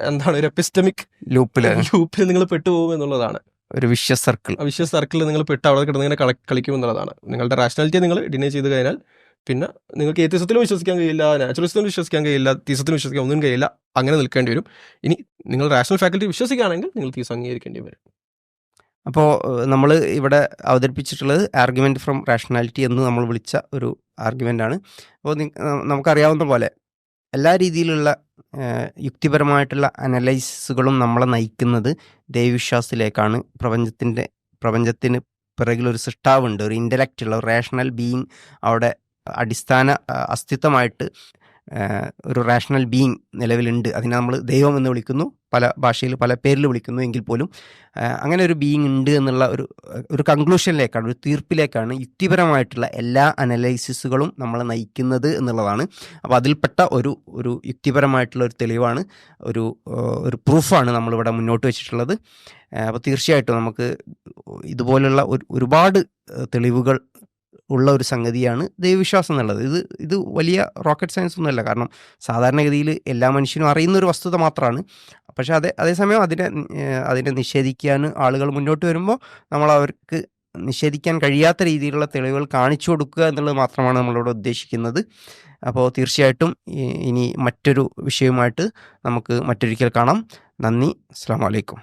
എന്താണ് ഒരു എപ്പിസ്റ്റമിക് ലൂപ്പിൽ ലൂപ്പിൽ നിങ്ങൾ പെട്ടുപോകും എന്നുള്ളതാണ്. ഒരു വിഷ്യ സർക്കിൾ വിശ്വ സർക്കിളിൽ നിങ്ങൾ പെട്ട് അവിടെ കിടന്ന് ഇങ്ങനെ കള- കളിക്കും എന്നുള്ളതാണ്. നിങ്ങളുടെ റാഷണാലിറ്റി നിങ്ങൾ ഡിനൈ ചെയ്ത് കഴിഞ്ഞാൽ പിന്നെ നിങ്ങൾക്ക് ഏത്യസത്തിലും വിശ്വസിക്കാൻ കഴിയില്ല നാച്ചുറലിസത്തിലും വിശ്വസിക്കാൻ കഴിയില്ല തീസത്തിലും വിശ്വസിക്കാൻ ഒന്നും കഴിയില്ല അങ്ങനെ നിൽക്കേണ്ടി വരും. ഇനി നിങ്ങൾ റാഷണൽ ഫാക്കൽറ്റി വിശ്വസിക്കുകയാണെങ്കിൽ നിങ്ങൾ തീസം അംഗീകരിക്കേണ്ടി വരും. അപ്പോൾ നമ്മൾ ഇവിടെ അവതരിപ്പിച്ചിട്ടുള്ളത് ആർഗ്യുമെന്റ് ഫ്രം റാഷണാലിറ്റി എന്ന് നമ്മൾ വിളിച്ച ഒരു ആർഗ്യുമെന്റ് ആണ്. അപ്പോൾ നമുക്കറിയാവുന്ന പോലെ എല്ലാ രീതിയിലുള്ള യുക്തിപരമായിട്ടുള്ള അനലൈസുകളും നമ്മളെ നയിക്കുന്നത് ദൈവവിശ്വാസത്തിലേക്കാണ് പ്രപഞ്ചത്തിന്റെ പ്രപഞ്ചത്തിന് പിറകിലൊരു സൃഷ്ടാവുണ്ട് ഒരു ഇന്റലക്റ്റ് ഉള്ള റേഷണൽ ബീയിങ് അവിടെ അടിസ്ഥാന അസ്തിത്വമായിട്ട് ഒരു റാഷണൽ ബീങ് നിലവിലുണ്ട്. അതിനെ നമ്മൾ ദൈവം എന്ന് വിളിക്കുന്നു. പല ഭാഷയിൽ പല പേരിൽ വിളിക്കുന്നു എങ്കിൽ പോലും അങ്ങനെ ഒരു ബീങ് ഉണ്ട് എന്നുള്ള ഒരു ഒരു കൺക്ലൂഷനിലേക്കാണ് ഒരു തീർപ്പിലേക്കാണ് യുക്തിപരമായിട്ടുള്ള എല്ലാ അനലൈസിസുകളും നമ്മൾ നയിക്കുന്നത് എന്നുള്ളതാണ്. അപ്പോൾ അതിൽപ്പെട്ട ഒരു ഒരു യുക്തിപരമായിട്ടുള്ള ഒരു തെളിവാണ് ഒരു ഒരു പ്രൂഫാണ് നമ്മളിവിടെ മുന്നോട്ട് വെച്ചിട്ടുള്ളത്. അപ്പോൾ തീർച്ചയായിട്ടും നമുക്ക് ഇതുപോലുള്ള ഒരു ഒരുപാട് തെളിവുകൾ ഉള്ള ഒരു സംഗതിയാണ് ദൈവവിശ്വാസം എന്നുള്ളത്. ഇത് ഇത് വലിയ റോക്കറ്റ് സയൻസ് ഒന്നുമല്ല കാരണം സാധാരണഗതിയിൽ എല്ലാ മനുഷ്യനും അറിയുന്ന ഒരു വസ്തുത മാത്രമാണ്. പക്ഷേ അതേ അതേസമയം അതിനെ അതിനെ നിഷേധിക്കാൻ ആളുകൾ മുന്നോട്ട് വരുമ്പോൾ നമ്മൾ അവർക്ക് നിഷേധിക്കാൻ കഴിയാത്ത രീതിയിലുള്ള തെളിവുകൾ കാണിച്ചു കൊടുക്കുക എന്നുള്ളത് മാത്രമാണ് നമ്മളിവിടെ ഉദ്ദേശിക്കുന്നത്. അപ്പോൾ തീർച്ചയായിട്ടും ഇനി മറ്റൊരു വിഷയവുമായിട്ട് നമുക്ക് മറ്റൊരിക്കൽ കാണാം. നന്ദി. അസ്സാം വലൈക്കും